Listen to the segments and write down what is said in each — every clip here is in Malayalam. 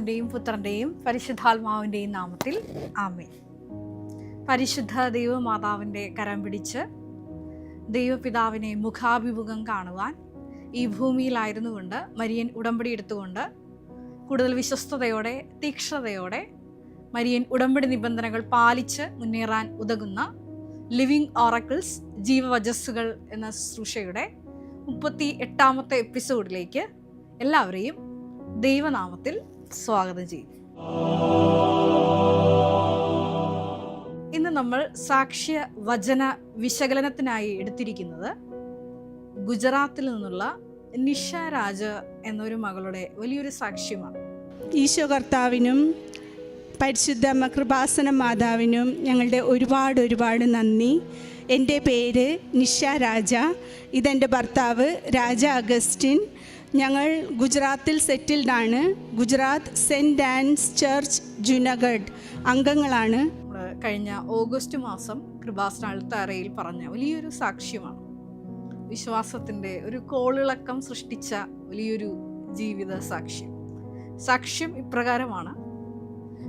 പിതാവിന്റെയും പുത്രന്റെയും പരിശുദ്ധാത്മാവിന്റെയും നാമത്തിൽ ആമേ പരിശുദ്ധ ദൈവമാതാവിന്റെ കരം പിടിച്ച് ദൈവപിതാവിനെ മുഖാഭിമുഖം കാണുവാൻ ഈ ഭൂമിയിലായിരുന്നു കൊണ്ട് മരിയൻ ഉടമ്പടി എടുത്തുകൊണ്ട് കൂടുതൽ വിശ്വസ്തയോടെ തീക്ഷ്ണതയോടെ മരിയൻ ഉടമ്പടി നിബന്ധനകൾ പാലിച്ച് മുന്നേറാൻ ഉതകുന്ന ലിവിങ് ഓറക്കിൾസ് ജീവവജസ്സുകൾ എന്ന ശുശ്രൂഷയുടെ മുപ്പത്തി എട്ടാമത്തെ എപ്പിസോഡിലേക്ക് എല്ലാവരെയും ദൈവനാമത്തിൽ സ്വാഗതം ചെയ്യും. ഇന്ന് നമ്മൾ സാക്ഷ്യ വചന വിശകലനത്തിനായി എടുത്തിരിക്കുന്നത് ഗുജറാത്തിൽ നിന്നുള്ള നിഷ രാജ എന്നൊരു മകളുടെ വലിയൊരു സാക്ഷ്യമാണ്. ഈശോ കർത്താവിനും പരിശുദ്ധ അമ്മ കൃപാസന മാതാവിനും ഞങ്ങളുടെ ഒരുപാട് ഒരുപാട് നന്ദി. എന്റെ പേര് നിഷ രാജ. ഇതെന്റെ ഭർത്താവ് രാജ അഗസ്റ്റിൻ. ഞങ്ങൾ ഗുജറാത്തിൽ സെറ്റിൽഡാണ്. Gujarat Saint dance church Junagadh അംഗങ്ങളാണ്. കഴിഞ്ഞ ഓഗസ്റ്റ് മാസം കൃപാസന അൾത്താരയിൽ പറഞ്ഞ വലിയൊരു സാക്ഷ്യമാണ്. വിശ്വാസത്തിന്റെ ഒരു കോളിളക്കം സൃഷ്ടിച്ച വലിയൊരു ജീവിത സാക്ഷ്യം. സാക്ഷ്യം ഇപ്രകാരമാണ്.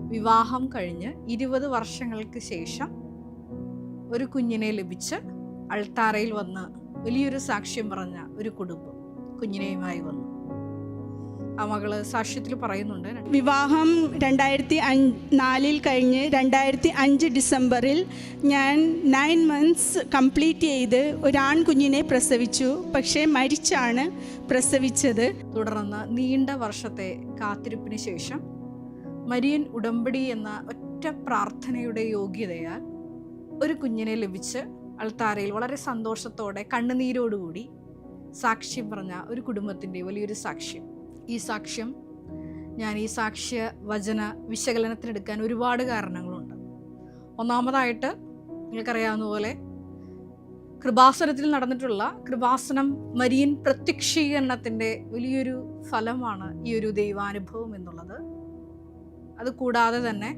വിവാഹം കഴിഞ്ഞ് ഇരുപത് വർഷങ്ങൾക്ക് ശേഷം ഒരു കുഞ്ഞിനെ ലഭിച്ച് അൾത്താറയിൽ വന്ന് വലിയൊരു സാക്ഷ്യം പറഞ്ഞ ഒരു കുടുംബം. കുഞ്ഞിനെയുമായി വന്നു. ആ മകൾ സാക്ഷ്യത്തിൽ പറയുന്നുണ്ട് വിവാഹം രണ്ടായിരത്തി അഞ്ച് നാലിൽ കഴിഞ്ഞ് രണ്ടായിരത്തി അഞ്ച് ഡിസംബറിൽ ഞാൻ നയൻ മന്ത്സ് കംപ്ലീറ്റ് ചെയ്ത് ഒരു ആൺകുഞ്ഞിനെ പ്രസവിച്ചു. പക്ഷേ മരിച്ചാണ് പ്രസവിച്ചത്. തുടർന്ന് നീണ്ട വർഷത്തെ കാത്തിരിപ്പിന് ശേഷം മരിയൻ ഉടമ്പടി എന്ന ഒറ്റ പ്രാർത്ഥനയുടെ യോഗ്യതയാൽ ഒരു കുഞ്ഞിനെ ലഭിച്ച് അൾത്താരയിൽ വളരെ സന്തോഷത്തോടെ കണ്ണുനീരോടുകൂടി സാക്ഷ്യം പറഞ്ഞ ഒരു കുടുംബത്തിന്റെ വലിയൊരു സാക്ഷ്യം. ഈ സാക്ഷ്യം ഞാൻ ഈ സാക്ഷ്യ വചന വിശകലനത്തിനെടുക്കാൻ ഒരുപാട് കാരണങ്ങളുണ്ട്. ഒന്നാമതായിട്ട് നിങ്ങൾക്കറിയാവുന്ന പോലെ കൃപാസനത്തിൽ നടന്നിട്ടുള്ള കൃപാസനം മരിയൻ പ്രത്യക്ഷീകരണത്തിന്റെ വലിയൊരു ഫലമാണ് ഈ ഒരു ദൈവാനുഭവം എന്നുള്ളത്. അത് കൂടാതെ തന്നെ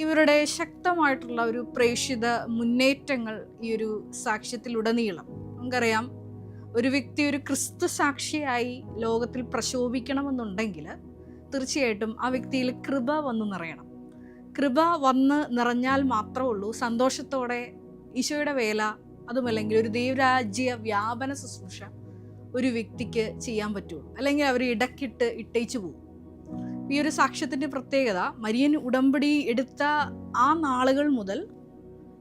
ഇവരുടെ ശക്തമായിട്ടുള്ള ഒരു പ്രേക്ഷിത മുന്നേറ്റങ്ങൾ ഈ ഒരു സാക്ഷ്യത്തിലുടനീളം. നമുക്കറിയാം ഒരു വ്യക്തി ഒരു ക്രിസ്തു സാക്ഷിയായി ലോകത്തിൽ പ്രശോഭിക്കണമെന്നുണ്ടെങ്കിൽ തീർച്ചയായിട്ടും ആ വ്യക്തിയിൽ കൃപ വന്ന് നിറയണം. കൃപ വന്ന് നിറഞ്ഞാൽ മാത്രമേ ഉള്ളൂ. സന്തോഷത്തോടെ ഈശോയുടെ വേല അതുമല്ലെങ്കിൽ ഒരു ദൈവരാജ്യ വ്യാപന ശുശ്രൂഷ ഒരു വ്യക്തിക്ക് ചെയ്യാൻ പറ്റുള്ളൂ. അല്ലെങ്കിൽ അവർ ഇടക്കിട്ട് ഇട്ടേച്ചു പോകും. ഈ ഒരു സാക്ഷ്യത്തിന്റെ പ്രത്യേകത മരിയൻ ഉടമ്പടി എടുത്ത ആ നാളുകൾ മുതൽ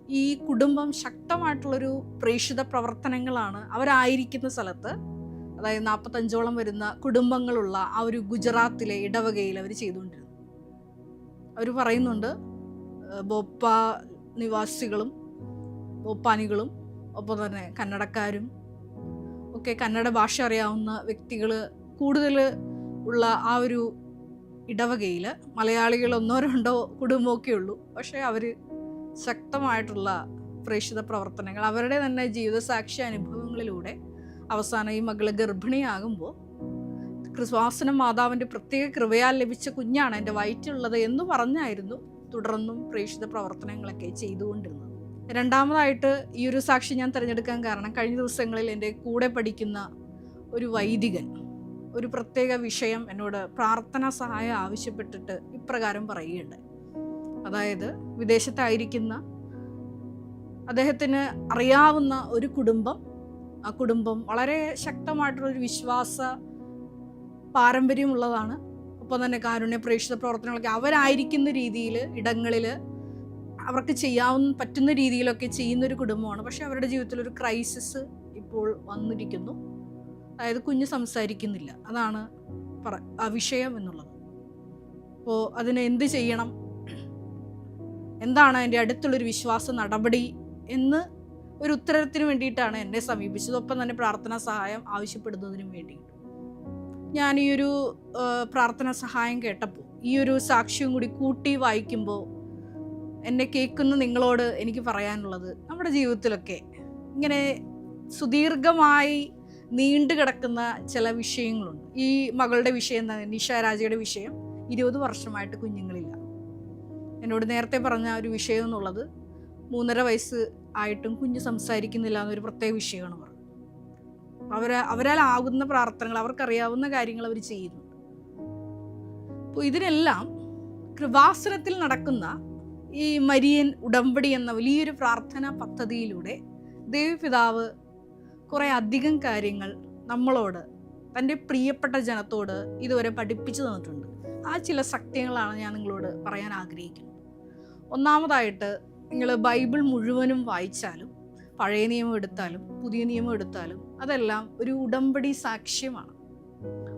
ഈ കുടുംബം ശക്തമായിട്ടുള്ളൊരു പ്രേക്ഷിത പ്രവർത്തനങ്ങളാണ് അവരായിരിക്കുന്ന സ്ഥലത്ത്. അതായത് നാൽപ്പത്തഞ്ചോളം വരുന്ന കുടുംബങ്ങളുള്ള ആ ഒരു ഗുജറാത്തിലെ ഇടവകയിൽ അവർ ചെയ്തുകൊണ്ടിരുന്നു. അവർ പറയുന്നുണ്ട് ബോപ്പ നിവാസികളും ബോപ്പാനികളും ഒപ്പം തന്നെ കന്നഡക്കാരും ഒക്കെ കന്നഡ ഭാഷ അറിയാവുന്ന വ്യക്തികൾ കൂടുതൽ ഉള്ള ആ ഒരു ഇടവകയിൽ മലയാളികൾ ഒന്നോ രണ്ടോ കുടുംബമൊക്കെ ഉള്ളൂ പക്ഷേ അവർ ശക്തമായിട്ടുള്ള പ്രേക്ഷിത പ്രവർത്തനങ്ങൾ അവരുടെ തന്നെ ജീവിതസാക്ഷി അനുഭവങ്ങളിലൂടെ അവസാനം ഈ മകൾ ഗർഭിണിയാകുമ്പോൾ ക്രിസ്വാസനം മാതാവിന്റെ പ്രത്യേക കൃപയാൽ ലഭിച്ച കുഞ്ഞാണ് എന്റെ വയറ്റിലുള്ളത് എന്ന് പറഞ്ഞായിരുന്നു തുടർന്നും പ്രേക്ഷിത പ്രവർത്തനങ്ങളൊക്കെ ചെയ്തുകൊണ്ടിരുന്നത്. രണ്ടാമതായിട്ട് ഈ ഒരു സാക്ഷി ഞാൻ തിരഞ്ഞെടുക്കാൻ കാരണം കഴിഞ്ഞ ദിവസങ്ങളിൽ എന്റെ കൂടെ പഠിക്കുന്ന ഒരു വൈദികൻ ഒരു പ്രത്യേക വിഷയം എന്നോട് പ്രാർത്ഥനാ സഹായം ആവശ്യപ്പെട്ടിട്ട് ഇപ്രകാരം പറയുകയുണ്ട് അതായത് വിദേശത്തായിരിക്കുന്ന അദ്ദേഹത്തിന് അറിയാവുന്ന ഒരു കുടുംബം. ആ കുടുംബം വളരെ ശക്തമായിട്ടുള്ളൊരു വിശ്വാസ പാരമ്പര്യമുള്ളതാണ്. ഒപ്പം തന്നെ കാരുണ്യ പ്രേക്ഷിത പ്രവർത്തനങ്ങളൊക്കെ അവരായിരിക്കുന്ന രീതിയിൽ ഇടങ്ങളിൽ അവർക്ക് ചെയ്യാവുന്ന പറ്റുന്ന രീതിയിലൊക്കെ ചെയ്യുന്ന ഒരു കുടുംബമാണ്. പക്ഷെ അവരുടെ ജീവിതത്തിൽ ഒരു ക്രൈസിസ് ഇപ്പോൾ വന്നിരിക്കുന്നു. അതായത് കുഞ്ഞ് സംസാരിക്കുന്നില്ല. അതാണ് പറ ആ വിഷയം എന്നുള്ളത്. അപ്പോൾ അതിന് എന്ത് ചെയ്യണം? എന്താണ് എന്റെ അടുത്തുള്ളൊരു വിശ്വാസ നടപടി എന്ന് ഒരു ഉത്തരത്തിന് വേണ്ടിയിട്ടാണ് എന്നെ സമീപിച്ചത്. ഒപ്പം തന്നെ പ്രാർത്ഥനാ സഹായം ആവശ്യപ്പെടുന്നതിനും വേണ്ടിയിട്ട് ഞാൻ ഈ ഒരു പ്രാർത്ഥനാ സഹായം കേട്ടപ്പോൾ ഈ ഒരു സാക്ഷ്യം കൂടി കൂട്ടി വായിക്കുമ്പോൾ എന്നെ കേൾക്കുന്ന നിങ്ങളോട് എനിക്ക് പറയാനുള്ളത് നമ്മുടെ ജീവിതത്തിലൊക്കെ ഇങ്ങനെ സുദീർഘമായി നീണ്ടു കിടക്കുന്ന ചില വിഷയങ്ങളുണ്ട്. ഈ മകളുടെ വിഷയം നിഷ രാജയുടെ വിഷയം ഇരുപത് വർഷമായിട്ട് കുഞ്ഞുങ്ങളില്ല എന്നോട് നേരത്തെ പറഞ്ഞ ഒരു വിഷയം എന്നുള്ളത് മൂന്നര വയസ്സ് ആയിട്ടും കുഞ്ഞ് സംസാരിക്കുന്നില്ല എന്നൊരു പ്രത്യേക വിഷയമാണ് പറഞ്ഞത് അവർ അവരാൽ ആകുന്ന പ്രാർത്ഥനകൾ അവർക്കറിയാവുന്ന കാര്യങ്ങൾ അവർ ചെയ്യുന്നു. അപ്പോൾ ഇതിനെല്ലാം കൃപാസനത്തിൽ നടക്കുന്ന ഈ മരിയൻ ഉടമ്പടി എന്ന വലിയൊരു പ്രാർത്ഥനാ പദ്ധതിയിലൂടെ ദേവിപിതാവ് കുറേ അധികം കാര്യങ്ങൾ നമ്മളോട് തന്റെ പ്രിയപ്പെട്ട ജനത്തോട് ഇതുവരെ പഠിപ്പിച്ചു തന്നിട്ടുണ്ട്. ആ ചില സത്യങ്ങളാണ് ഞാൻ നിങ്ങളോട് പറയാൻ ആഗ്രഹിക്കുന്നത്. ഒന്നാമതായിട്ട് നിങ്ങൾ ബൈബിൾ മുഴുവനും വായിച്ചാലും പഴയ നിയമം എടുത്താലും പുതിയ നിയമം എടുത്താലും അതെല്ലാം ഒരു ഉടമ്പടി സാക്ഷ്യമാണ്.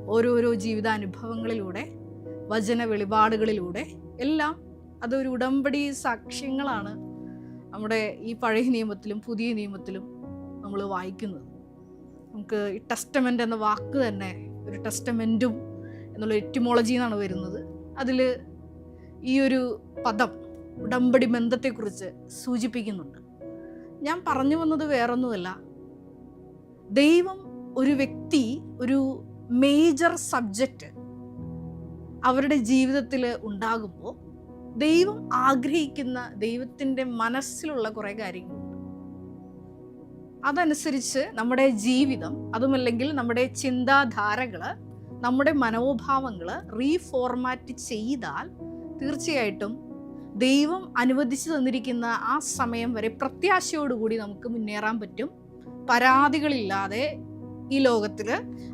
ഓരോരോ ജീവിതാനുഭവങ്ങളിലൂടെ വചന വെളിപാടുകളിലൂടെ എല്ലാം അതൊരു ഉടമ്പടി സാക്ഷ്യങ്ങളാണ് നമ്മുടെ ഈ പഴയ നിയമത്തിലും പുതിയ നിയമത്തിലും നമ്മൾ വായിക്കുന്നത്. നമുക്ക് ഈ ടെസ്റ്റമെന്റ് എന്ന വാക്ക് തന്നെ ഒരു ടെസ്റ്റമെന്റും എന്നുള്ള എറ്റിമോളജി എന്നാണ് വരുന്നത്. അതിൽ ഈ ഒരു പദം ഉടമ്പടി ബന്ധത്തെക്കുറിച്ച് സൂചിപ്പിക്കുന്നുണ്ട്. ഞാൻ പറഞ്ഞു വന്നത് വേറൊന്നുമല്ല. ദൈവം ഒരു വ്യക്തി ഒരു മേജർ സബ്ജക്റ്റ് അവരുടെ ജീവിതത്തിൽ ഉണ്ടാകുമ്പോൾ ദൈവം ആഗ്രഹിക്കുന്ന ദൈവത്തിന്റെ മനസ്സിലുള്ള കുറേ കാര്യങ്ങളുണ്ട്. അതനുസരിച്ച് നമ്മുടെ ജീവിതം അതുമല്ലെങ്കിൽ നമ്മുടെ ചിന്താധാരകൾ നമ്മുടെ മനോഭാവങ്ങൾ റീഫോർമാറ്റ് ചെയ്താൽ തീർച്ചയായിട്ടും ദൈവം അനുവദിച്ചു തന്നിരിക്കുന്ന ആ സമയം വരെ പ്രത്യാശയോടുകൂടി നമുക്ക് മുന്നേറാൻ പറ്റും. പരാതികളില്ലാതെ ഈ ലോകത്തിൽ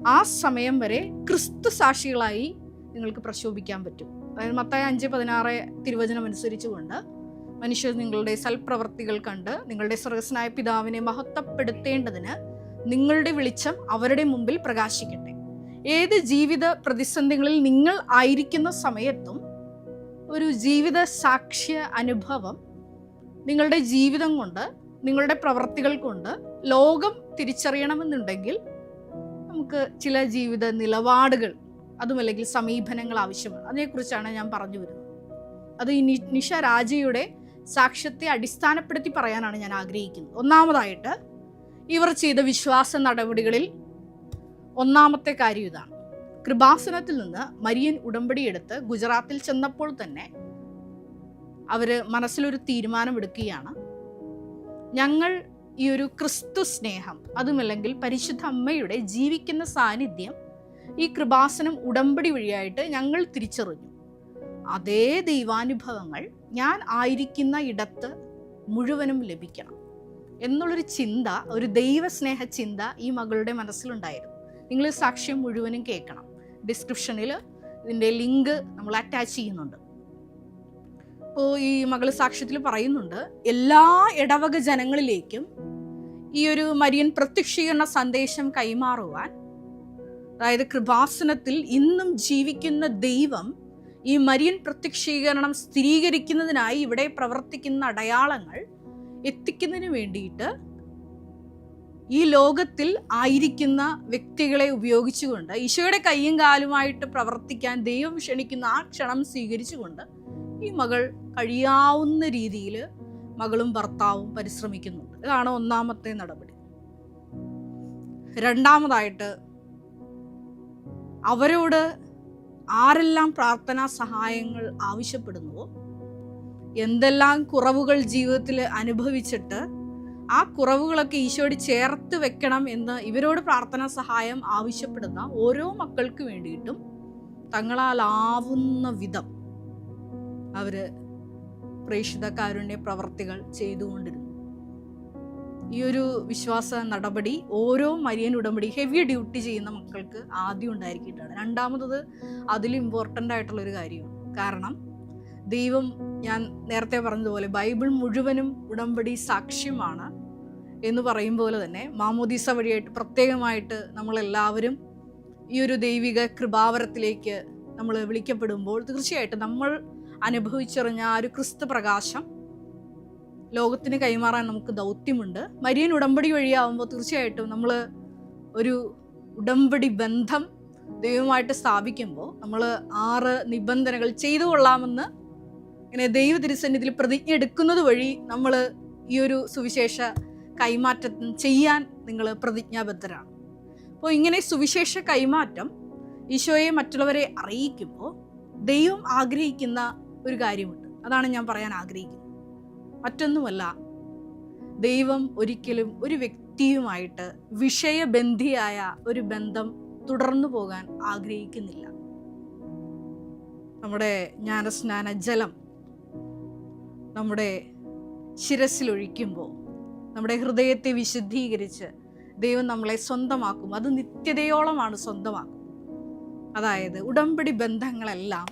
ആ സമയം വരെ ക്രിസ്തു സാക്ഷികളായി നിങ്ങൾക്ക് പ്രശോഭിക്കാൻ പറ്റും. അതായത് മത്തായ അഞ്ച് പതിനാറ് തിരുവചനം അനുസരിച്ചുകൊണ്ട് മനുഷ്യർ നിങ്ങളുടെ സൽപ്രവർത്തികൾ കണ്ട് നിങ്ങളുടെ സ്രഹസ്നായ പിതാവിനെ മഹത്വപ്പെടുത്തേണ്ടതിന് നിങ്ങളുടെ വെളിച്ചം അവരുടെ മുമ്പിൽ പ്രകാശിക്കട്ടെ. ഏത് ജീവിത പ്രതിസന്ധികളിൽ നിങ്ങൾ ആയിരിക്കുന്ന സമയത്തും ഒരു ജീവിത സാക്ഷ്യ അനുഭവം നിങ്ങളുടെ ജീവിതം കൊണ്ട് നിങ്ങളുടെ പ്രവർത്തികൾ കൊണ്ട് ലോകം തിരിച്ചറിയണമെന്നുണ്ടെങ്കിൽ നമുക്ക് ചില ജീവിത നിലപാടുകൾ അതുമല്ലെങ്കിൽ സമീപനങ്ങൾ ആവശ്യമാണ്. അതിനെക്കുറിച്ചാണ് ഞാൻ പറഞ്ഞു വരുന്നത്. അത് ഈ നിഷ രാജയുടെ സാക്ഷ്യത്തെ അടിസ്ഥാനപ്പെടുത്തി പറയാനാണ് ഞാൻ ആഗ്രഹിക്കുന്നത്. ഒന്നാമതായിട്ട് ഇവർ ചെയ്ത വിശ്വാസ നടപടികളിൽ ഒന്നാമത്തെ കാര്യം ഇതാണ്. കൃപാസനത്തിൽ നിന്ന് മരിയൻ ഉടമ്പടി എടുത്ത് ഗുജറാത്തിൽ ചെന്നപ്പോൾ തന്നെ അവർ മനസ്സിലൊരു തീരുമാനമെടുക്കുകയാണ്. ഞങ്ങൾ ഈ ഒരു ക്രിസ്തു സ്നേഹം അതുമല്ലെങ്കിൽ പരിശുദ്ധ അമ്മയുടെ ജീവിക്കുന്ന സാന്നിധ്യം ഈ കൃപാസനം ഉടമ്പടി വഴിയായിട്ട് ഞങ്ങൾ തിരിച്ചറിഞ്ഞു. അതേ ദൈവാനുഭവങ്ങൾ ഞാൻ ആയിരിക്കുന്ന ഇടത്ത് മുഴുവനും ലഭിക്കണം എന്നുള്ളൊരു ചിന്ത ഒരു ദൈവസ്നേഹ ചിന്ത ഈ മകളുടെ മനസ്സിലുണ്ടായിരുന്നു. നിങ്ങൾ സാക്ഷ്യം മുഴുവനും കേൾക്കണം. ഡിസ്ക്രിപ്ഷനിൽ ഇതിന്റെ ലിങ്ക് നമ്മൾ അറ്റാച്ച് ചെയ്യുന്നുണ്ട്. അപ്പോൾ ഈ മകൾ സാക്ഷ്യത്തിൽ പറയുന്നുണ്ട് എല്ലാ ഇടവക ജനങ്ങളിലേക്കും ഈ ഒരു മരിയൻ പ്രത്യക്ഷീകരണ സന്ദേശം കൈമാറുവാൻ അതായത് കൃപാസനത്തിൽ ഇന്നും ജീവിക്കുന്ന ദൈവം ഈ മരിയൻ പ്രത്യക്ഷീകരണം സ്ഥിരീകരിക്കുന്നതിനായി ഇവിടെ പ്രവർത്തിക്കുന്ന അടയാളങ്ങൾ എത്തിക്കുന്നതിന് വേണ്ടിയിട്ട് ഈ ലോകത്തിൽ ആയിരിക്കുന്ന വ്യക്തികളെ ഉപയോഗിച്ചുകൊണ്ട് ഈശോയുടെ കയ്യും കാലുമായിട്ട് പ്രവർത്തിക്കാൻ ദൈവം ക്ഷണിക്കുന്ന ആ ക്ഷണം സ്വീകരിച്ചുകൊണ്ട് ഈ മകൾ കഴിയാവുന്ന രീതിയിൽ മകളും ഭർത്താവും പരിശ്രമിക്കുന്നുണ്ട്. ഇതാണ് ഒന്നാമത്തെ നടപടി. രണ്ടാമതായിട്ട് അവരോട് ആരെല്ലാം പ്രാർത്ഥനാ സഹായങ്ങൾ ആവശ്യപ്പെടുന്നുവോ എന്തെല്ലാം കുറവുകൾ ജീവിതത്തിൽ അനുഭവിച്ചിട്ട് ആ കുറവുകളൊക്കെ ഈശോയോട് ചേർത്ത് വെക്കണം എന്ന് ഇവരോട് പ്രാർത്ഥനാ സഹായം ആവശ്യപ്പെടുന്ന ഓരോ മക്കൾക്ക് വേണ്ടിയിട്ടും തങ്ങളാലാവുന്ന വിധം അവർ പ്രേക്ഷിതക്കാരുണ്യ പ്രവർത്തികൾ ചെയ്തുകൊണ്ടിരുന്നു. ഈ ഒരു വിശ്വാസ നടപടി ഓരോ മരിയൻ ഉടമ്പടി ഹെവി ഡ്യൂട്ടി ചെയ്യുന്ന മക്കൾക്ക് ആദ്യം ഉണ്ടായിരിക്കേണ്ടതാണ്. രണ്ടാമത്തത് അതിലും ഇമ്പോർട്ടന്റ് ആയിട്ടുള്ളൊരു കാര്യമാണ്. കാരണം ദൈവം ഞാൻ നേരത്തെ പറഞ്ഞതുപോലെ ബൈബിൾ മുഴുവനും ഉടമ്പടി സാക്ഷ്യമാണ് എന്ന് പറയും പോലെ തന്നെ മാമോദീസ വഴിയായിട്ട് പ്രത്യേകമായിട്ട് നമ്മളെല്ലാവരും ഈ ഒരു ദൈവിക കൃപാവരത്തിലേക്ക് നമ്മൾ വിളിക്കപ്പെടുമ്പോൾ തീർച്ചയായിട്ടും നമ്മൾ അനുഭവിച്ചറിഞ്ഞ ആ ഒരു ക്രിസ്തു പ്രകാശം ലോകത്തിന് കൈമാറാൻ നമുക്ക് ദൗത്യമുണ്ട്. മരിയൻ ഉടമ്പടി വഴിയാവുമ്പോൾ തീർച്ചയായിട്ടും നമ്മൾ ഒരു ഉടമ്പടി ബന്ധം ദൈവമായിട്ട് സ്ഥാപിക്കുമ്പോൾ നമ്മൾ ആറ് നിബന്ധനകൾ ചെയ്തു കൊള്ളാമെന്ന് ഇങ്ങനെ ദൈവ തിരുസന്നിധിയിൽ പ്രതിജ്ഞ എടുക്കുന്നത് വഴി നമ്മൾ ഈ ഒരു സുവിശേഷ കൈമാറ്റം ചെയ്യാൻ നിങ്ങൾ പ്രതിജ്ഞാബദ്ധരാണ്. അപ്പോൾ ഇങ്ങനെ സുവിശേഷ കൈമാറ്റം ഈശോയെ മറ്റുള്ളവരെ അറിയിക്കുമ്പോൾ ദൈവം ആഗ്രഹിക്കുന്ന ഒരു കാര്യമുണ്ട്. അതാണ് ഞാൻ പറയാൻ ആഗ്രഹിക്കുന്നത്. മറ്റൊന്നുമല്ല ദൈവം ഒരിക്കലും ഒരു വ്യക്തിയുമായിട്ട് വിഷയബന്ധിയായ ഒരു ബന്ധം തുടർന്നു പോകാൻ ആഗ്രഹിക്കുന്നില്ല. നമ്മുടെ ജ്ഞാനസ്നാന ജലം നമ്മുടെ ശിരസിലൊഴിക്കുമ്പോൾ നമ്മുടെ ഹൃദയത്തെ വിശുദ്ധീകരിച്ച് ദൈവം നമ്മളെ സ്വന്തമാക്കും. അത് നിത്യതയോളമാണ് സ്വന്തമാക്കും. അതായത് ഉടമ്പടി ബന്ധങ്ങളെല്ലാം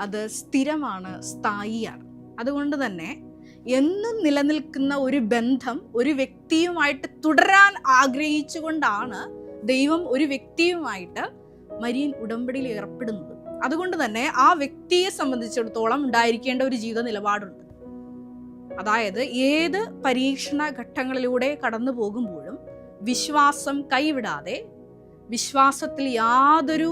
അത് സ്ഥിരമാണ് സ്ഥായിയാണ്. അതുകൊണ്ട് തന്നെ എന്നും നിലനിൽക്കുന്ന ഒരു ബന്ധം ഒരു വ്യക്തിയുമായിട്ട് തുടരാൻ ആഗ്രഹിച്ചുകൊണ്ടാണ് ദൈവം ഒരു വ്യക്തിയുമായിട്ട് മരിയൻ ഉടമ്പടിയിൽ ഏർപ്പെടുന്നത്. അതുകൊണ്ട് തന്നെ ആ വ്യക്തിയെ സംബന്ധിച്ചിടത്തോളം ഉണ്ടായിരിക്കേണ്ട ഒരു ജീവിത നിലപാടുണ്ട്. അതായത് ഏത് പരീക്ഷണ ഘട്ടങ്ങളിലൂടെ കടന്നു പോകുമ്പോഴും വിശ്വാസം കൈവിടാതെ വിശ്വാസത്തിൽ യാതൊരു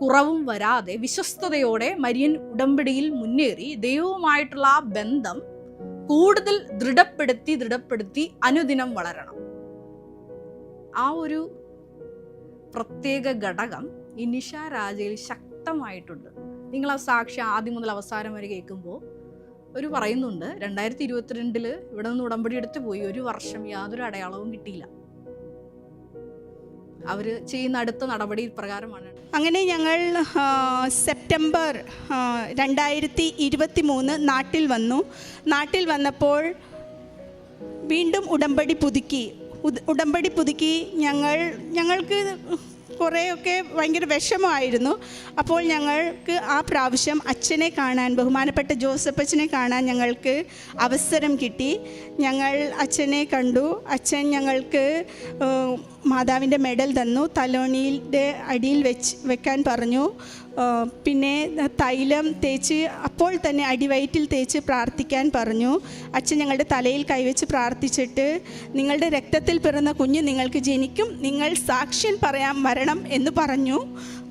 കുറവും വരാതെ വിശ്വസ്തയോടെ മരിയൻ ഉടമ്പടിയിൽ മുന്നേറി ദൈവവുമായിട്ടുള്ള ആ ബന്ധം കൂടുതൽ ദൃഢപ്പെടുത്തി ദൃഢപ്പെടുത്തി അനുദിനം വളരണം. ആ ഒരു പ്രത്യേക ഘടകം ഈ നിഷ രാജയിൽ ശക്തമായിട്ടുണ്ട്. നിങ്ങൾ ആ സാക്ഷി ആദ്യം മുതൽ അവസാനം വരെ കേൾക്കുമ്പോൾ ഒരു പറയുന്നുണ്ട് രണ്ടായിരത്തി ഇരുപത്തിരണ്ടിൽ ഇവിടെ നിന്ന് ഉടമ്പടി എടുത്ത് പോയി. ഒരു വർഷം യാതൊരു അടയാളവും കിട്ടിയില്ല. അവർ ചെയ്യുന്ന അടുത്ത നടപടി പ്രകാരമാണ് അങ്ങനെ ഞങ്ങൾ സെപ്റ്റംബർ രണ്ടായിരത്തി ഇരുപത്തി മൂന്ന് നാട്ടിൽ വന്നു. നാട്ടിൽ വന്നപ്പോൾ വീണ്ടും ഉടമ്പടി പുതുക്കി. ഉടമ്പടി പുതുക്കി ഞങ്ങൾ ഞങ്ങൾക്ക് കുറേയൊക്കെ ഭയങ്കര വിഷമമായിരുന്നു. അപ്പോൾ ഞങ്ങൾക്ക് ആ പ്രാവശ്യം അച്ഛനെ കാണാൻ ബഹുമാനപ്പെട്ട ജോസഫ് അച്ഛനെ കാണാൻ ഞങ്ങൾക്ക് അവസരം കിട്ടി. ഞങ്ങൾ അച്ഛനെ കണ്ടു. അച്ഛൻ ഞങ്ങൾക്ക് മാതാവിന്റെ മെഡൽ തന്നു. തലോണിയുടെ അടിയിൽ വെച്ച് വെക്കാൻ പറഞ്ഞു. പിന്നെ തൈലം തേച്ച് അപ്പോൾ തന്നെ അടിവയറ്റിൽ തേച്ച് പ്രാർത്ഥിക്കാൻ പറഞ്ഞു. അച്ഛൻ ഞങ്ങളുടെ തലയിൽ കൈവച്ച് പ്രാർത്ഥിച്ചിട്ട് നിങ്ങളുടെ രക്തത്തിൽ പിറന്ന കുഞ്ഞ് നിങ്ങൾക്ക് ജനിക്കും നിങ്ങൾ സാക്ഷ്യം പറയാൻ വരണം എന്ന് പറഞ്ഞു.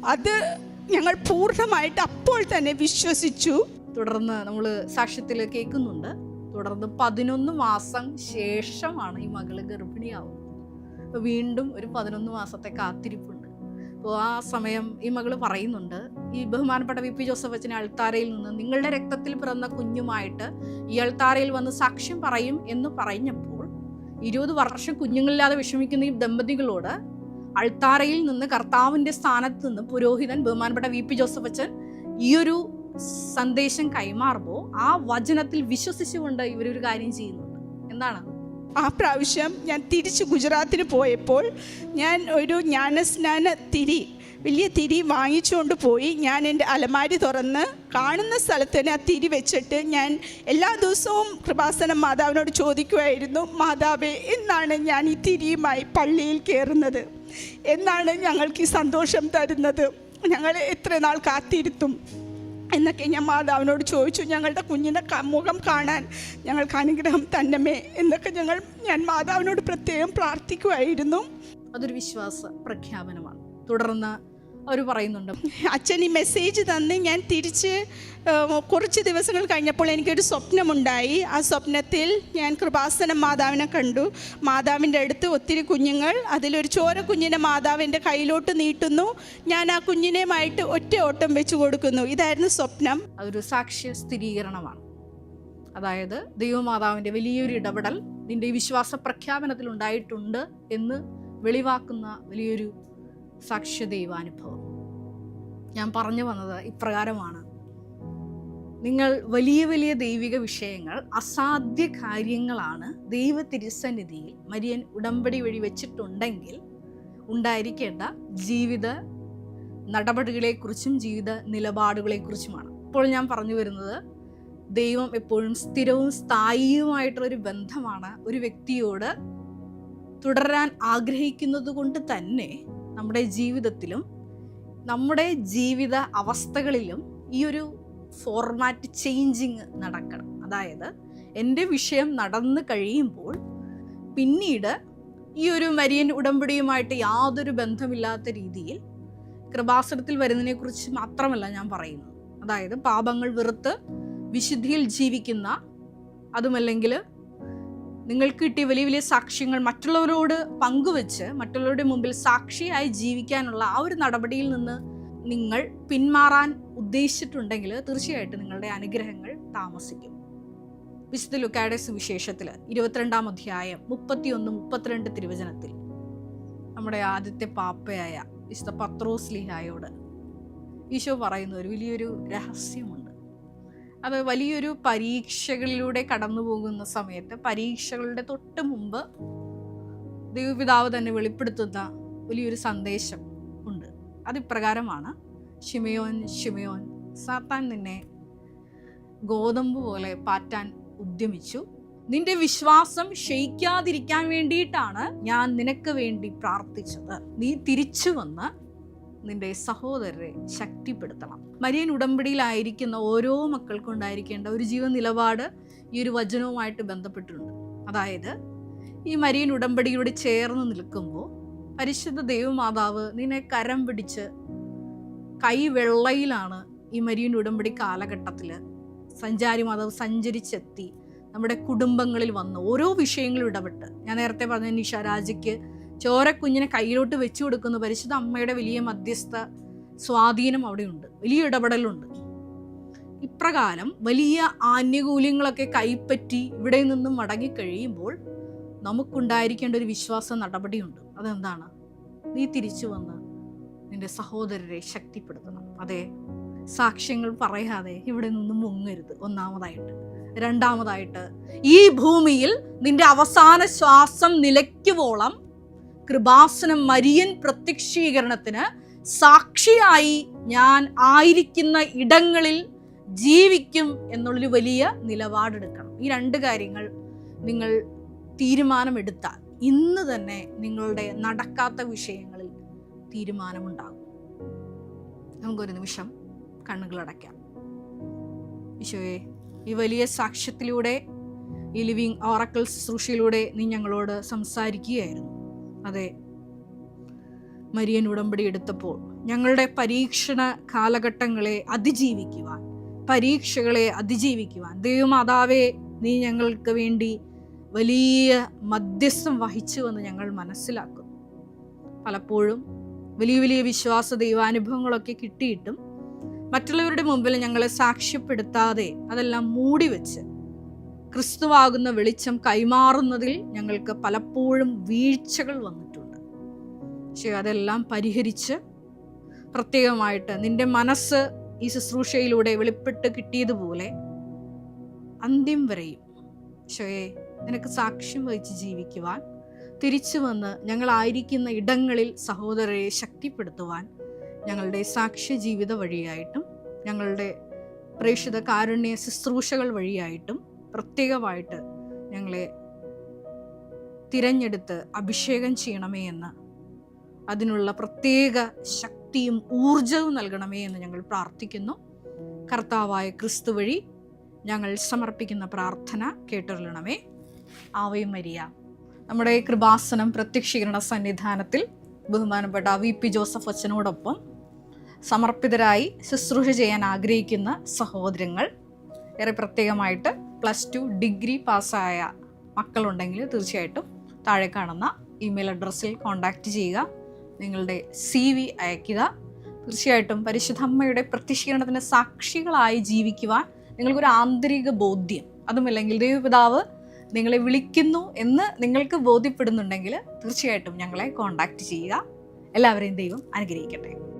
അത് ഞങ്ങൾ പൂർണമായിട്ട് അപ്പോൾ തന്നെ വിശ്വസിച്ചു. തുടർന്ന് നമ്മൾ സാക്ഷ്യത്തിൽ കേൾക്കുന്നുണ്ട്. തുടർന്ന് പതിനൊന്ന് മാസം ശേഷമാണ് ഈ മകൾ ഗർഭിണിയാവുന്നത്. വീണ്ടും ഒരു പതിനൊന്ന് മാസത്തെ കാത്തിരിപ്പുണ്ട് അപ്പോൾ ആ സമയം ഈ മകൾ പറയുന്നുണ്ട് ഈ ബഹുമാനപ്പെട്ട വി പി ജോസഫ് അച്ഛനെ അൾത്താരയിൽ നിന്ന് നിങ്ങളുടെ രക്തത്തിൽ പിറന്ന കുഞ്ഞുമായിട്ട് ഈ അൾത്താരയിൽ വന്ന് സാക്ഷ്യം പറയും എന്ന് പറഞ്ഞപ്പോൾ ഇരുപത് വർഷം കുഞ്ഞുങ്ങളില്ലാതെ വിഷമിക്കുന്ന ഈ ദമ്പതികളോട് അൾത്താരയിൽ നിന്ന് കർത്താവിന്റെ സ്ഥാനത്ത് നിന്ന് പുരോഹിതൻ ബഹുമാനപ്പെട്ട വി പി ജോസഫ് അച്ഛൻ ഈ ഒരു സന്ദേശം കൈമാറുമ്പോൾ ആ വചനത്തിൽ വിശ്വസിച്ചുകൊണ്ട് ഇവരൊരു കാര്യം ചെയ്യുന്നുണ്ട്. എന്താണ്? ആ പ്രാവശ്യം ഞാൻ തിരിച്ച് ഗുജറാത്തിന് പോയപ്പോൾ ഞാൻ ഒരു ജ്ഞാനസ്നാന തിരി വലിയ തിരി വാങ്ങിച്ചുകൊണ്ട് പോയി. ഞാൻ എന്റെ അലമാരി തുറന്ന് കാണുന്ന സ്ഥലത്ത് തന്നെ ആ തിരി വെച്ചിട്ട് ഞാൻ എല്ലാ ദിവസവും കൃപാസനം മാതാവിനോട് ചോദിക്കുമായിരുന്നു മാതാവേ എന്നാണ് ഞാൻ ഈ തിരിയുമായി പള്ളിയിൽ കയറുന്നത്? എന്നാണ് ഞങ്ങൾക്ക് ഈ സന്തോഷം തരുന്നത്? ഞങ്ങൾ എത്ര നാൾ കാത്തിരുത്തും? എന്നൊക്കെ ഞാൻ മാതാവിനോട് ചോദിച്ചു ഞങ്ങളുടെ കുഞ്ഞിന്റെ മുഖം കാണാൻ ഞങ്ങൾക്ക് അനുഗ്രഹം തന്നമേ എന്നൊക്കെ ഞങ്ങൾ ഞാൻ മാതാവിനോട് പ്രത്യേകം പ്രാർത്ഥിക്കുമായിരുന്നു അതൊരു വിശ്വാസ പ്രഖ്യാപനമാണ്. തുടർന്ന് അവർ പറയുന്നുണ്ട്. അച്ഛൻ ഈ മെസ്സേജ് തന്ന് ഞാൻ തിരിച്ച് കുറച്ച് ദിവസങ്ങൾ കഴിഞ്ഞപ്പോൾ എനിക്കൊരു സ്വപ്നമുണ്ടായി. ആ സ്വപ്നത്തിൽ ഞാൻ കൃപാസനം മാതാവിനെ കണ്ടു. മാതാവിന്റെ അടുത്ത് ഒത്തിരി കുഞ്ഞുങ്ങൾ അതിലൊരു ചോര കുഞ്ഞിനെ മാതാവിന്റെ കയ്യിലോട്ട് നീട്ടുന്നു. ഞാൻ ആ കുഞ്ഞിനെയുമായിട്ട് ഒറ്റ ഓട്ടം വെച്ച് കൊടുക്കുന്നു. ഇതായിരുന്നു സ്വപ്നം. അതൊരു സാക്ഷ്യ സ്ഥിരീകരണമാണ്. അതായത് ദൈവമാതാവിന്റെ വലിയൊരു ഇടപെടൽ നിന്റെ ഈ വിശ്വാസ പ്രഖ്യാപനത്തിൽ ഉണ്ടായിട്ടുണ്ട് എന്ന് വെളിവാക്കുന്ന വലിയൊരു സാക്ഷ്യ ദൈവാനുഭവം. ഞാൻ പറഞ്ഞു വന്നത് ഇപ്രകാരമാണ്. നിങ്ങൾ വലിയ വലിയ ദൈവിക വിഷയങ്ങൾ അസാധ്യ കാര്യങ്ങളാണ് ദൈവ തിരുസന്നിധിയിൽ മരിയൻ ഉടമ്പടി വഴി വെച്ചിട്ടുണ്ടെങ്കിൽ ഉണ്ടായിരിക്കേണ്ട ജീവിത നടപടികളെക്കുറിച്ചും ജീവിത നിലപാടുകളെക്കുറിച്ചുമാണ്. ഇപ്പോൾ ഞാൻ പറഞ്ഞു വരുന്നത് ദൈവം എപ്പോഴും സ്ഥിരവും സ്ഥായിയുമായിട്ടുള്ള ഒരു ബന്ധമാണ് ഒരു വ്യക്തിയോട് തുടരാൻ ആഗ്രഹിക്കുന്നത് കൊണ്ട് തന്നെ നമ്മുടെ ജീവിതത്തിലും നമ്മുടെ ജീവിത അവസ്ഥകളിലും ഈ ഒരു ഫോർമാറ്റ് ചേഞ്ചിങ് നടക്കണം. അതായത് എന്റെ വിഷയം നടന്നു കഴിയുമ്പോൾ പിന്നീട് ഈ ഒരു മരിയൻ ഉടമ്പടിയുമായിട്ട് യാതൊരു ബന്ധമില്ലാത്ത രീതിയിൽ കൃപാസനത്തിൽ വരുന്നതിനെക്കുറിച്ച് മാത്രമല്ല ഞാൻ പറയുന്നത്. അതായത് പാപങ്ങൾ വെറുത്ത് വിശുദ്ധിയിൽ ജീവിക്കുന്ന അതുമല്ലെങ്കിൽ നിങ്ങൾക്ക് കിട്ടിയ വലിയ വലിയ സാക്ഷ്യങ്ങൾ മറ്റുള്ളവരോട് പങ്കുവെച്ച് മറ്റുള്ളവരുടെ മുമ്പിൽ സാക്ഷിയായി ജീവിക്കാനുള്ള ആ ഒരു നടപടിയിൽ നിന്ന് നിങ്ങൾ പിന്മാറാൻ ഉദ്ദേശിച്ചിട്ടുണ്ടെങ്കിൽ തീർച്ചയായിട്ടും നിങ്ങളുടെ അനുഗ്രഹങ്ങൾ താമസിക്കും. വിശുദ്ധ ലുക്കായുടെ സുവിശേഷത്തിൽ ഇരുപത്തിരണ്ടാം അധ്യായം മുപ്പത്തിയൊന്ന് മുപ്പത്തിരണ്ട് തിരുവചനത്തിൽ നമ്മുടെ ആദ്യത്തെ പാപ്പയായ വിശുദ്ധ പത്രോസ്ലിഹായോട് ഈശോ പറയുന്ന ഒരു വലിയൊരു രഹസ്യമുണ്ട്. അത് വലിയൊരു പരീക്ഷകളിലൂടെ കടന്നു പോകുന്ന സമയത്ത് പരീക്ഷകളുടെ തൊട്ട് മുമ്പ് ദൈവപിതാവ് തന്നെ വെളിപ്പെടുത്തുന്ന വലിയൊരു സന്ദേശം ഉണ്ട്. അതിപ്രകാരമാണ് ഷിമയോൻ ഷിമയോൻ സാത്താൻ നിന്നെ ഗോതമ്പ് പോലെ പാറ്റാൻ ഉദ്യമിച്ചു. നിന്റെ വിശ്വാസം ക്ഷയിക്കാതിരിക്കാൻ വേണ്ടിയിട്ടാണ് ഞാൻ നിനക്ക് വേണ്ടി പ്രാർത്ഥിച്ചത്. നീ തിരിച്ചു വന്ന് നിന്റെ സഹോദരരെ ശക്തിപ്പെടുത്തണം. മരിയൻ ഉടമ്പടിയിലായിരിക്കുന്ന ഓരോ മക്കൾക്കും ഉണ്ടായിരിക്കേണ്ട ഒരു ജീവ നിലപാട് ഈ ഒരു വചനവുമായിട്ട് ബന്ധപ്പെട്ടിട്ടുണ്ട്. അതായത് ഈ മരിയൻ ഉടമ്പടിയോട് ചേർന്ന് നിൽക്കുമ്പോൾ പരിശുദ്ധ ദൈവമാതാവ് നിന്നെ കരം പിടിച്ച് കൈവെള്ളയിലാണ് ഈ മരിയൻ ഉടമ്പടി കാലഘട്ടത്തിൽ സഞ്ചാരി മാതാവ് സഞ്ചരിച്ചെത്തി നമ്മുടെ കുടുംബങ്ങളിൽ വന്ന് ഓരോ വിഷയങ്ങളും ഇടപെട്ട്. ഞാൻ നേരത്തെ പറഞ്ഞ നിഷ രാജയ്ക്ക് ചോരക്കുഞ്ഞിനെ കയ്യിലോട്ട് വെച്ചു കൊടുക്കുന്ന. പരിശുദ്ധ അമ്മയുടെ വലിയ മധ്യസ്ഥ സ്വാധീനം അവിടെയുണ്ട്. വലിയ ഇടപെടലുണ്ട്. ഇപ്രകാരം വലിയ ആനുകൂല്യങ്ങളൊക്കെ കൈപ്പറ്റി ഇവിടെ നിന്നും മടങ്ങിക്കഴിയുമ്പോൾ നമുക്കുണ്ടായിരിക്കേണ്ട ഒരു വിശ്വാസ നടപടിയുണ്ട്. അതെന്താണ്? നീ തിരിച്ചു വന്ന് നിന്റെ സഹോദരരെ ശക്തിപ്പെടുത്തണം. അതെ സാക്ഷ്യങ്ങൾ പറയാതെ ഇവിടെ നിന്നും മുങ്ങരുത്. ഒന്നാമതായിട്ട്. രണ്ടാമതായിട്ട് ഈ ഭൂമിയിൽ നിന്റെ അവസാന ശ്വാസം നിലയ്ക്കുവോളം കൃപാസനം മരിയൻ പ്രത്യക്ഷീകരണത്തിന് സാക്ഷിയായി ഞാൻ ആയിരിക്കുന്ന ഇടങ്ങളിൽ ജീവിക്കും എന്നുള്ളൊരു വലിയ നിലപാടെടുക്കണം. ഈ രണ്ട് കാര്യങ്ങൾ നിങ്ങൾ തീരുമാനമെടുത്താൽ ഇന്ന് തന്നെ നിങ്ങളുടെ നടക്കാത്ത വിഷയങ്ങളിൽ തീരുമാനമുണ്ടാകും. നമുക്കൊരു നിമിഷം കണ്ണുകളടയ്ക്കാം ഈശോയെ ഈ വലിയ സാക്ഷ്യത്തിലൂടെ ഈ ലിവിങ് ഓറക്കൽ ശുശ്രൂഷയിലൂടെ നീ ഞങ്ങളോട് സംസാരിക്കുകയായിരുന്നു. അതെ. മരിയൻ ഉടമ്പടി എടുത്തപ്പോൾ ഞങ്ങളുടെ പരീക്ഷണ കാലഘട്ടങ്ങളെ അതിജീവിക്കുവാൻ പരീക്ഷകളെ അതിജീവിക്കുവാൻ ദൈവമാതാവേ നീ ഞങ്ങൾക്ക് വേണ്ടി വലിയ മധ്യസ്ഥം വഹിച്ചുവെന്ന് ഞങ്ങൾ മനസ്സിലാക്കുന്നു. പലപ്പോഴും വലിയ വലിയ വിശ്വാസ ദൈവാനുഭവങ്ങളൊക്കെ കിട്ടിയിട്ടും മറ്റുള്ളവരുടെ മുമ്പിൽ ഞങ്ങളെ സാക്ഷ്യപ്പെടുത്താതെ അതെല്ലാം മൂടി വെച്ച് ക്രിസ്തുവാകുന്ന വെളിച്ചം കൈമാറുന്നതിൽ ഞങ്ങൾക്ക് പലപ്പോഴും വീഴ്ചകൾ വന്നിട്ടുണ്ട്. പക്ഷേ അതെല്ലാം പരിഹരിച്ച് പ്രത്യേകമായിട്ട് നിന്റെ മനസ്സ് ഈ ശുശ്രൂഷയിലൂടെ വെളിപ്പെട്ട് കിട്ടിയതുപോലെ അന്ത്യം വരെയും. പക്ഷേ നിനക്ക് സാക്ഷ്യം വഹിച്ച് ജീവിക്കുവാൻ തിരിച്ചു വന്ന് ഞങ്ങളായിരിക്കുന്ന ഇടങ്ങളിൽ സഹോദരരെ ശക്തിപ്പെടുത്തുവാൻ ഞങ്ങളുടെ സാക്ഷ്യ ജീവിത വഴിയായിട്ടും ഞങ്ങളുടെ പ്രേക്ഷിത കാരുണ്യ ശുശ്രൂഷകൾ വഴിയായിട്ടും പ്രത്യേകമായിട്ട് ഞങ്ങളെ തിരഞ്ഞെടുത്ത് അഭിഷേകം ചെയ്യണമേ എന്ന് അതിനുള്ള പ്രത്യേക ശക്തിയും ഊർജവും നൽകണമേ എന്ന് ഞങ്ങൾ പ്രാർത്ഥിക്കുന്നു. കർത്താവായ ക്രിസ്തു വഴി ഞങ്ങൾ സമർപ്പിക്കുന്ന പ്രാർത്ഥന കേട്ടറിയണമേ ആവയും മരിയ. നമ്മുടെ കൃപാസനം പ്രത്യക്ഷീകരണ സന്നിധാനത്തിൽ ബഹുമാനപ്പെട്ട വി പി ജോസഫ് അച്ഛനോടൊപ്പം സമർപ്പിതരായി ശുശ്രൂഷ ചെയ്യാൻ ആഗ്രഹിക്കുന്ന സഹോദരങ്ങൾ ഏറെ പ്രത്യേകമായിട്ട് പ്ലസ് ടു ഡിഗ്രി പാസ്സായ മക്കളുണ്ടെങ്കിൽ തീർച്ചയായിട്ടും താഴെ കാണുന്ന ഇമെയിൽ അഡ്രസ്സിൽ കോൺടാക്റ്റ് ചെയ്യുക നിങ്ങളുടെ സി വി അയയ്ക്കുക. തീർച്ചയായിട്ടും പരിശുദ്ധമ്മയുടെ പ്രത്യക്ഷീകരണത്തിന് സാക്ഷികളായി ജീവിക്കുവാൻ നിങ്ങൾക്കൊരു ആന്തരിക ബോധ്യം. അതുമല്ലെങ്കിൽ ദൈവപിതാവ് നിങ്ങളെ വിളിക്കുന്നു എന്ന് നിങ്ങൾക്ക് ബോധ്യപ്പെടുന്നുണ്ടെങ്കിൽ തീർച്ചയായിട്ടും ഞങ്ങളെ കോൺടാക്റ്റ് ചെയ്യുക. എല്ലാവരെയും ദൈവം അനുഗ്രഹിക്കട്ടെ.